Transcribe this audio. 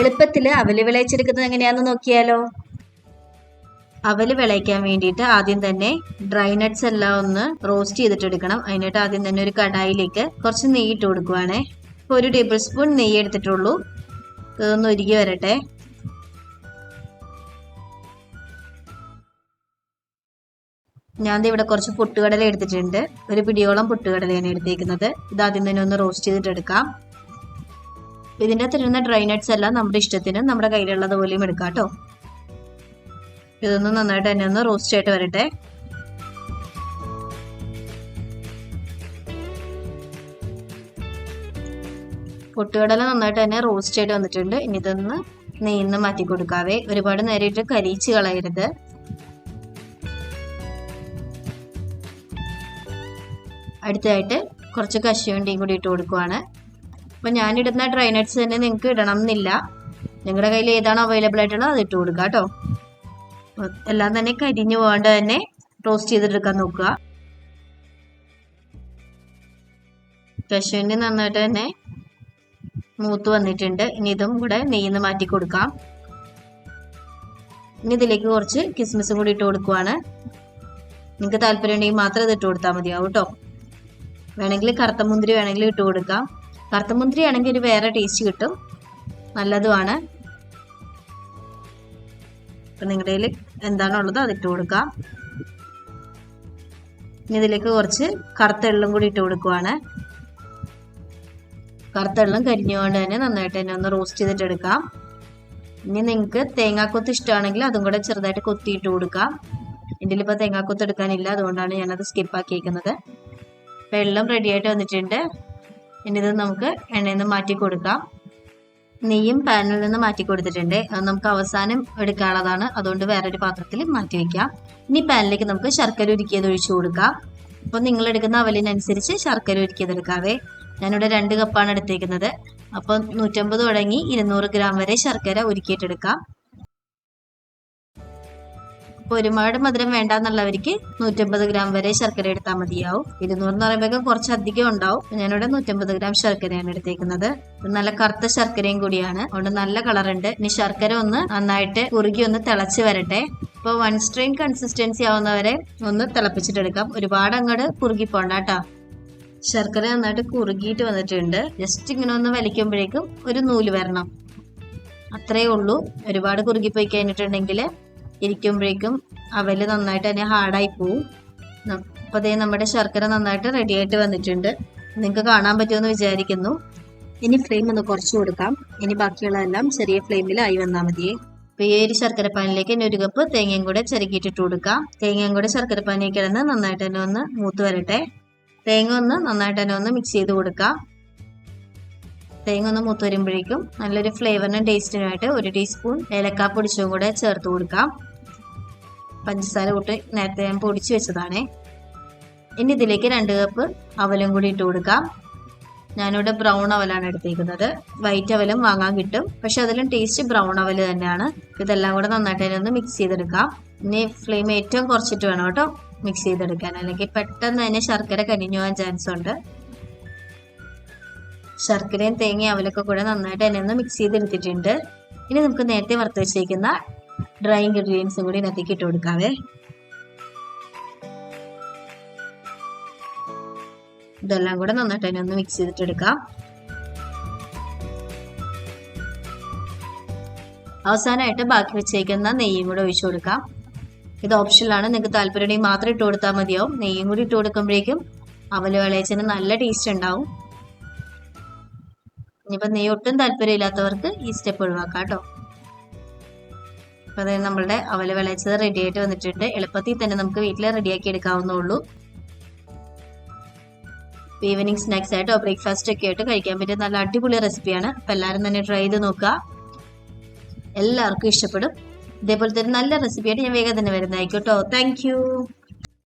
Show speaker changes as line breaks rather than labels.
എളുപ്പത്തിൽ അവൽ വിളയിച്ചെടുക്കുന്നത് എങ്ങനെയാണെന്ന് നോക്കിയാലോ? അവൽ വിളയിക്കാൻ വേണ്ടിയിട്ട് ആദ്യം തന്നെ ഡ്രൈ നട്ട്സ് എല്ലാം ഒന്ന് റോസ്റ്റ് ചെയ്തിട്ടെടുക്കണം. അതിനായിട്ട് ആദ്യം തന്നെ ഒരു കടായിലേക്ക് കുറച്ച് നെയ്യ് ഇട്ട് കൊടുക്കുവാണേ. ഒരു ടേബിൾ സ്പൂൺ നെയ്യ് എടുത്തിട്ടുള്ളൂ. ഇതൊന്ന് ഒരുക്കി വരട്ടെ. ഞാൻ ഇവിടെ കുറച്ച് പൊട്ടുകടല എടുത്തിട്ടുണ്ട്. ഒരു പിടിയോളം പൊട്ടുകടലയാണ് എടുത്തേക്കുന്നത്. ഇത് ആദ്യം തന്നെ ഒന്ന് റോസ്റ്റ് ചെയ്തിട്ടെടുക്കാം. ഇതിന്റെ അകത്തിരുന്ന ഡ്രൈ നട്ട്സ് എല്ലാം നമ്മുടെ ഇഷ്ടത്തിന് നമ്മുടെ കയ്യിലുള്ളത് പോലെയും എടുക്കാം കേട്ടോ. ഇതൊന്ന് നന്നായിട്ട് തന്നെ ഒന്ന് റോസ്റ്റ് ആയിട്ട് വരട്ടെ. പൊട്ടുകടല നന്നായിട്ട് തന്നെ റോസ്റ്റ് ആയിട്ട് വന്നിട്ടുണ്ട്. ഇനി ഇതൊന്ന് നെയ്ന്ന് മാറ്റി കൊടുക്കാവേ. ഒരുപാട് നേരിട്ട് കരിയിച്ച് കളയരുത്. അടുത്തതായിട്ട് കുറച്ച് കശുവണ്ടിയും കൂടി ഇട്ട് കൊടുക്കുവാണ്. അപ്പം ഞാനിടുന്ന ഡ്രൈ നട്ട്സ് തന്നെ നിങ്ങൾക്ക് ഇടണം എന്നില്ല നിങ്ങളുടെ കയ്യിൽ ഏതാണോ അവൈലബിൾ ആയിട്ടുള്ളത് അത് ഇട്ട് കൊടുക്കുക കേട്ടോ. എല്ലാം തന്നെ കരിഞ്ഞു പോകാണ്ട് തന്നെ റോസ്റ്റ് ചെയ്തെടുക്കാൻ നോക്കുക. കശുവിന്റെ നന്നായിട്ട് തന്നെ മൂത്ത് വന്നിട്ടുണ്ട്. ഇനി ഇതും കൂടെ നെയ്യിന്ന് മാറ്റി കൊടുക്കാം. ഇനി ഇതിലേക്ക് കുറച്ച് കിസ്മിസും കൂടി ഇട്ട് കൊടുക്കുവാണ്. നിങ്ങൾക്ക് താല്പര്യം ഉണ്ടെങ്കിൽ മാത്രം ഇത് ഇട്ട് കൊടുത്താൽ മതിയാവും കേട്ടോ. വേണമെങ്കിൽ കറുത്ത മുന്തിരി വേണമെങ്കിൽ ഇട്ട് കൊടുക്കാം. കറുത്ത മുന്തിരി ആണെങ്കിൽ ഒരു വേറെ ടേസ്റ്റ് കിട്ടും. നല്ലതുമാണ്. അപ്പം നിങ്ങളുടെ കയ്യിൽ എന്താണുള്ളത് അതിട്ട് കൊടുക്കാം ഇനി ഇതിലേക്ക് കുറച്ച് കറുത്ത എള്ളും കൂടി ഇട്ട് കൊടുക്കുവാണ്. കറുത്ത എള്ളും കരിഞ്ഞുകൊണ്ട് തന്നെ നന്നായിട്ട് തന്നെ ഒന്ന് റോസ്റ്റ് ചെയ്തിട്ട് എടുക്കാം. ഇനി നിങ്ങൾക്ക് തേങ്ങാക്കൊത്ത് ഇഷ്ടമാണെങ്കിൽ അതും കൂടെ ചെറുതായിട്ട് കൊത്തിയിട്ട് കൊടുക്കാം. എന്റെ ഇപ്പോൾ തേങ്ങാക്കൊത്ത് എടുക്കാനില്ല അതുകൊണ്ടാണ് ഞാനത് സ്കിപ്പ് ആക്കിയേക്കുന്നത്. വെള്ളം റെഡിയായിട്ട് വന്നിട്ടുണ്ട്. ഇനി ഇത് നമുക്ക് എണ്ണയിൽ നിന്ന് മാറ്റി കൊടുക്കാം. നെയ്യും പാനിൽ നിന്ന് മാറ്റി കൊടുത്തിട്ടുണ്ട്. അത് നമുക്ക് അവസാനം എടുക്കാനുള്ളതാണ്. അതുകൊണ്ട് വേറൊരു പാത്രത്തിൽ മാറ്റി വെക്കാം. ഇനി പാനിലേക്ക് നമുക്ക് ശർക്കര ഉരുക്കിയത് ഒഴിച്ചു കൊടുക്കാം. അപ്പോൾ നിങ്ങൾ എടുക്കുന്ന അവലിനനുസരിച്ച് ശർക്കര ഉരുക്കിയത് എടുക്കാവേ ഞാനിവിടെ രണ്ട് കപ്പാണ് എടുത്തേക്കുന്നത്. അപ്പോൾ നൂറ്റമ്പത് തുടങ്ങി ഇരുന്നൂറ് ഗ്രാം വരെ ശർക്കര ഉരുക്കിയിട്ടെടുക്കാം. അപ്പോൾ ഒരുപാട് മധുരം വേണ്ടാന്നുള്ളവർക്ക് നൂറ്റമ്പത് ഗ്രാം വരെ ശർക്കര എടുത്താൽ മതിയാവും. ഇരുന്നൂറ് എന്ന് പറയുമ്പോൾ കുറച്ച് അധികം ഉണ്ടാവും. ഞാനിവിടെ നൂറ്റമ്പത് ഗ്രാം ശർക്കരയാണ് എടുത്തേക്കുന്നത്. നല്ല കറുത്ത ശർക്കരയും കൂടിയാണ്. അതുകൊണ്ട് നല്ല കളറുണ്ട് ഇനി ശർക്കര ഒന്ന് നന്നായിട്ട് കുറുകി ഒന്ന് തിളച്ച് വരട്ടെ. ഇപ്പോൾ വൺ സ്ട്രെയിൻ കൺസിസ്റ്റൻസി ആവുന്നവരെ ഒന്ന് തിളപ്പിച്ചിട്ടെടുക്കാം ഒരുപാട് അങ്ങോട്ട് കുറുകി പോണ്ട കേട്ടോ ശർക്കര നന്നായിട്ട് കുറുകിയിട്ട് വന്നിട്ടുണ്ട്. ജസ്റ്റ് ഇങ്ങനെ ഒന്ന് വലിക്കുമ്പോഴേക്കും ഒരു നൂൽ വരണം. അത്രേ ഉള്ളൂ. ഒരുപാട് കുറുകിപ്പോയി കഴിഞ്ഞിട്ടുണ്ടെങ്കിൽ ഇരിക്കുമ്പോഴേക്കും അവൽ നന്നായിട്ട് തന്നെ ഹാർഡായി പോവും. അപ്പോൾ അതേ നമ്മുടെ ശർക്കര നന്നായിട്ട് റെഡിയായിട്ട് വന്നിട്ടുണ്ട്. നിങ്ങൾക്ക് കാണാൻ പറ്റുമെന്ന് വിചാരിക്കുന്നു. ഇനി ഫ്ലെയിം ഒന്ന് കുറച്ച് കൊടുക്കാം. ഇനി ബാക്കിയുള്ളതെല്ലാം ചെറിയ ഫ്ലെയിമിലായി വന്നാൽ മതിയേ അപ്പോൾ ഈ ഒരു ശർക്കരപ്പാനിലേക്ക് ഇനി ഒരു കപ്പ് തേങ്ങയും കൂടെ ചെറുക്കിയിട്ടിട്ട് കൊടുക്കാം. തേങ്ങയും കൂടെ ശർക്കരപ്പാനിയിൽ കിടന്ന് നന്നായിട്ട് തന്നെ ഒന്ന് മൂത്ത് വരട്ടെ. തേങ്ങ ഒന്ന് നന്നായിട്ട് തന്നെ ഒന്ന് മിക്സ് ചെയ്ത് കൊടുക്കാം. തേങ്ങ ഒന്ന് മൂത്ത് വരുമ്പോഴേക്കും നല്ലൊരു ഫ്ലേവറിനും ടേസ്റ്റിനുമായിട്ട് ഒരു ടീസ്പൂൺ ഏലക്കാ പൊടിച്ചും കൂടെ ചേർത്ത് കൊടുക്കാം. പഞ്ചസാര കൂട്ടി നേരത്തെ ഞാൻ പൊടിച്ച് വെച്ചതാണേ. ഇനി ഇതിലേക്ക് രണ്ട് കപ്പ് അവലും കൂടി ഇട്ട് കൊടുക്കാം. ഞാനിവിടെ ബ്രൗൺ അവലാണ് എടുത്തേക്കുന്നത്. വൈറ്റ് അവലും വാങ്ങാൻ കിട്ടും. പക്ഷെ അതിലും ടേസ്റ്റ് ബ്രൗൺ അവൽ തന്നെയാണ്. ഇതെല്ലാം കൂടെ നന്നായിട്ട് അതിനൊന്ന് മിക്സ് ചെയ്തെടുക്കാം. ഇനി ഫ്ലെയിം ഏറ്റവും കുറച്ചിട്ട് വേണം കേട്ടോ മിക്സ് ചെയ്തെടുക്കാൻ. അല്ലെങ്കിൽ പെട്ടെന്ന് തന്നെ ശർക്കര കരിഞ്ഞു പോകാൻ ചാൻസ് ഉണ്ട്. ശർക്കരയും തേങ്ങയും അവലൊക്കെ കൂടെ നന്നായിട്ട് തന്നെ ഒന്ന് മിക്സ് ചെയ്തെടുത്തിട്ടുണ്ട്. ഇനി നമുക്ക് നേരത്തെ വറുത്ത് വെച്ചേക്കുന്ന ഡ്രൈ ഇൻഗ്രീഡിയൻസും കൂടി ഇതിനകത്തേക്ക് ഇട്ട് കൊടുക്കാവേ. ഇതെല്ലാം കൂടെ നന്നായിട്ട് തന്നെ ഒന്ന് മിക്സ് ചെയ്തിട്ടെടുക്കാം അവസാനമായിട്ട് ബാക്കി വെച്ചേക്കുന്ന നെയ്യും കൂടെ ഒഴിച്ചു കൊടുക്കാം. ഇത് ഓപ്ഷനിലാണ് നിങ്ങൾക്ക് താല്പര്യമുണ്ടെങ്കിൽ മാത്രം ഇട്ട് കൊടുത്താൽ മതിയാവും. നെയ്യും കൂടി ഇട്ട് കൊടുക്കുമ്പോഴേക്കും അവൽ വിളയിച്ചതിന് നല്ല ടേസ്റ്റ് ഉണ്ടാവും. ഇനിയിപ്പോൾ നെയ്യ് ഒട്ടും താല്പര്യമില്ലാത്തവർക്ക് ഈ സ്റ്റെപ്പ് ഒഴിവാക്കാം കേട്ടോ. അപ്പോൾ അതായത് നമ്മളുടെ അവൽ വിളയിച്ചത് റെഡി ആയിട്ട് വന്നിട്ടുണ്ട്. എളുപ്പത്തിൽ തന്നെ നമുക്ക് വീട്ടിൽ റെഡിയാക്കി എടുക്കാവുന്നുള്ളൂ ഈവനിങ് സ്നാക്സ് ആയിട്ടോ ബ്രേക്ക്ഫാസ്റ്റ് ഒക്കെ ആയിട്ട് കഴിക്കാൻ പറ്റിയ നല്ല അടിപൊളി റെസിപ്പിയാണ് അപ്പോൾ എല്ലാവരും തന്നെ ട്രൈ ചെയ്ത് നോക്കുക. എല്ലാവർക്കും ഇഷ്ടപ്പെടും. ഇതേപോലത്തെ ഒരു നല്ല റെസിപ്പിയായിട്ട് ഞാൻ വേഗം തന്നെ വരുന്നതായിരിക്കും കേട്ടോ. താങ്ക്